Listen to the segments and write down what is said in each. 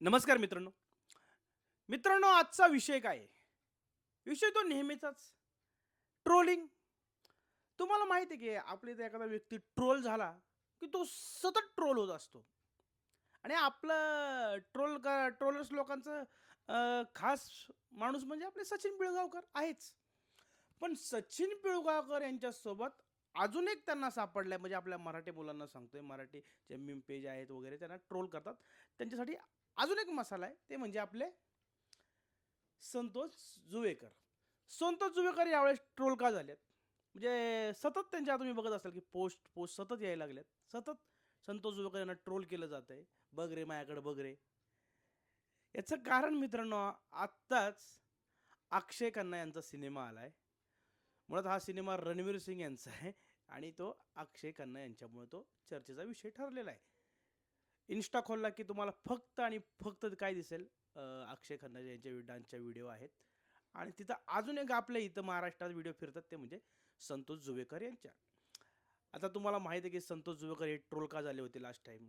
नमस्कार मित्रांनो. मित्रांनो आजचा विषय काय विषय तो नेहमीचाच. ट्रोलिंग. तुम्हाला माहिती आहे की आपल्या इथे एखादा व्यक्ती ट्रोल झाला की तो सतत ट्रोल होत असतो. आणि आपलं ट्रोल का ट्रोलर्स लोकांचं खास माणूस म्हणजे आपले सचिन पिळगावकर आहेच. पण सचिन पिळगावकर यांच्यासोबत अजून एक त्यांना सापडलाय म्हणजे आपल्या मराठी मुलांना सांगतोय मराठी जे मीम पेज आहेत वगैरे त्यांना ट्रोल करतात. त्यांच्यासाठी अजून एक मसाला आहे ते म्हणजे आपले संतोष जुवेकर. संतोष जुवेकर यावेळेस ट्रोल का झालेत? म्हणजे सतत त्यांच्या तुम्ही बघत असाल की पोस्ट पोस्ट सतत यायला लागल्यात सतत संतोष जुवेकर यांना ट्रोल केलं जात आहे बघ रे माझ्याकडे बघ रे. याचं कारण मित्रांनो आत्ताच अक्षय खन्ना यांचा सिनेमा आला आहे मुळात हा सिनेमा रणवीर सिंग यांचा आहे आणि तो अक्षय खन्ना यांच्यामुळे तो चर्चेचा विषय ठरलेला आहे. इन्स्टा खोलला की तुम्हाला फक्त आणि फक्त काय दिसेल? अक्षय खन्ना यांच्या डान्सच्या व्हिडिओ आहेत. आणि तिथं अजून एक आपल्या इथं महाराष्ट्रात व्हिडिओ फिरतात ते म्हणजे संतोष जुवेकर यांच्या. आता तुम्हाला माहिती आहे की संतोष जुवेकर हे ट्रोल का झाले होते लास्ट टाईम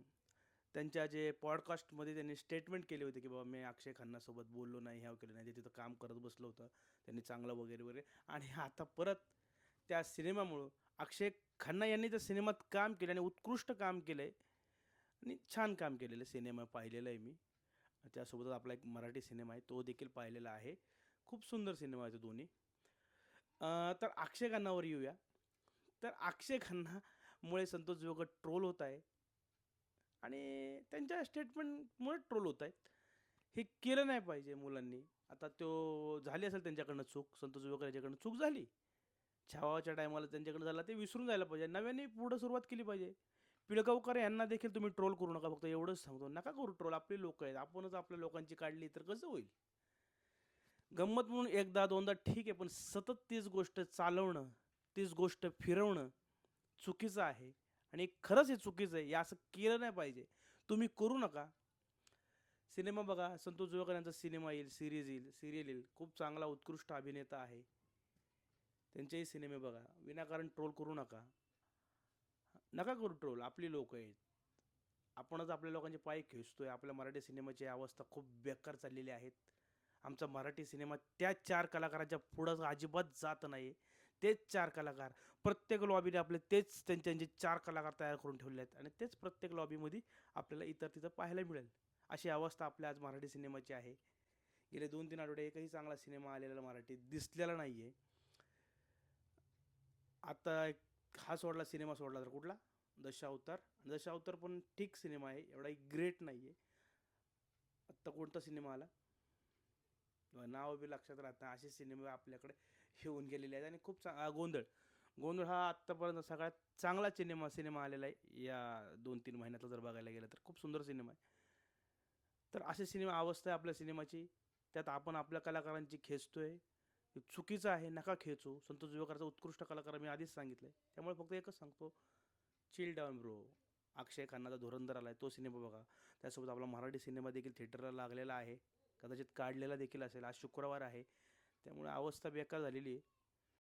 त्यांच्या जे पॉडकास्टमध्ये त्यांनी स्टेटमेंट केले होते की बाबा मी अक्षय खन्नासोबत बोललो नाही ह्या केलं नाही ते तिथं काम करत बसलं होतं त्यांनी चांगलं वगैरे वगैरे. आणि आता परत त्या सिनेमामुळं अक्षय खन्ना यांनी त्या सिनेमात काम केलं आणि उत्कृष्ट काम केलं आहे आणि छान काम केलेलं सिनेमा पाहिलेला आहे मी. त्यासोबतच आपला एक मराठी सिनेमा आहे तो देखील पाहिलेला आहे. खूप सुंदर सिनेमा आहे तो दोन्ही. तर अक्षय खन्नावर येऊया. तर अक्षय खन्नामुळे संतोष जोगर ट्रोल होत आहे. आणि त्यांच्या स्टेटमेंटमुळे ट्रोल होत आहेत. हे केलं नाही पाहिजे मुलांनी. आता तो झाली असेल त्यांच्याकडनं चूक संतोष वगैरे यांच्याकडनं चूक झाली. छावाच्या टायमाला त्यांच्याकडे झाला ते विसरून जायला पाहिजे. नव्याने पुढं सुरुवात केली पाहिजे. पिळगावकर यांना देखील तुम्ही ट्रोल करू नका फक्त एवढंच सांगतो. नका करू ट्रोल आपले लोक आहेत. आपणच आपल्या लोकांची काढली तर कसं होईल? गंमत म्हणून एकदा दोनदा ठीक आहे पण सतत तीच गोष्ट चालवणं तीच गोष्ट फिरवणं चुकीचं आहे. आणि खरंच हे चुकीचं आहे. हे असं केलं नाही पाहिजे. तुम्ही करू नका. सिनेमा बघा. संतोष जुवेकर यांचा सिनेमा येईल सिरीज येईल सिरियल येईल. खूप चांगला उत्कृष्ट अभिनेता आहे. त्यांचेही सिनेमे बघा. विनाकारण ट्रोल करू नका. नका करू ट्रोल आपली लोक आहेत. आपणच आपल्या लोकांचे पाय खेचतो आहे आपल्या मराठी सिनेमाची अवस्था खूप बेकार चाललेली आहेत आमचा मराठी सिनेमा त्या चार कलाकारांच्या पुढं अजिबात जात नाही तेच चार कलाकार. प्रत्येक लॉबीने आपले तेच त्यांचे चार कलाकार तयार करून ठेवले आहेत. आणि तेच प्रत्येक लॉबीमध्ये आपल्याला इतर तिथं पाहायला मिळेल. अशी अवस्था आपल्या आज मराठी सिनेमाची आहे. गेले दोन तीन आठवडे एकही चांगला सिनेमा आलेला मराठी दिसलेला नाही आहे आता एक हा सोडला सिनेमा सोडला तर कुठला? दशावतार दशावतार पण ठीक सिनेमा आहे. एवढा ग्रेट नाही आहे आत्ता कोणता सिनेमा आला? नाव बी लक्षात राहत नाही. असे सिनेमे आपल्याकडे येऊन गेलेले आहेत आणि खूप चांग गोंधळ. गोंधळ हा आत्तापर्यंत सगळ्यात चांगला सिनेमा सिनेमा आलेला आहे. या दोन तीन महिन्यातला जर बघायला गेलं तर खूप सुंदर सिनेमा आहे. तर असे सिनेमा अवस्था आहे आपल्या सिनेमाची त्यात आपण आपल्या कलाकारांची खेचतो आहे चुकीचं आहे नका खेचू. संतोष जुवेकरचा उत्कृष्ट कलाकार मी आधीच सांगितलं आहे त्यामुळे फक्त एकच सांगतो. चिल डाऊन ब्रो अक्षय खन्नाचा धुरंधर आला आहे तो सिनेमा बघा. त्यासोबत आपला मराठी सिनेमा देखील थिएटरला लागलेला आहे. कदाचित काढलेला देखील असेल. आज शुक्रवार आहे. त्यामुळे अवस्था बेकार झालेली आहे.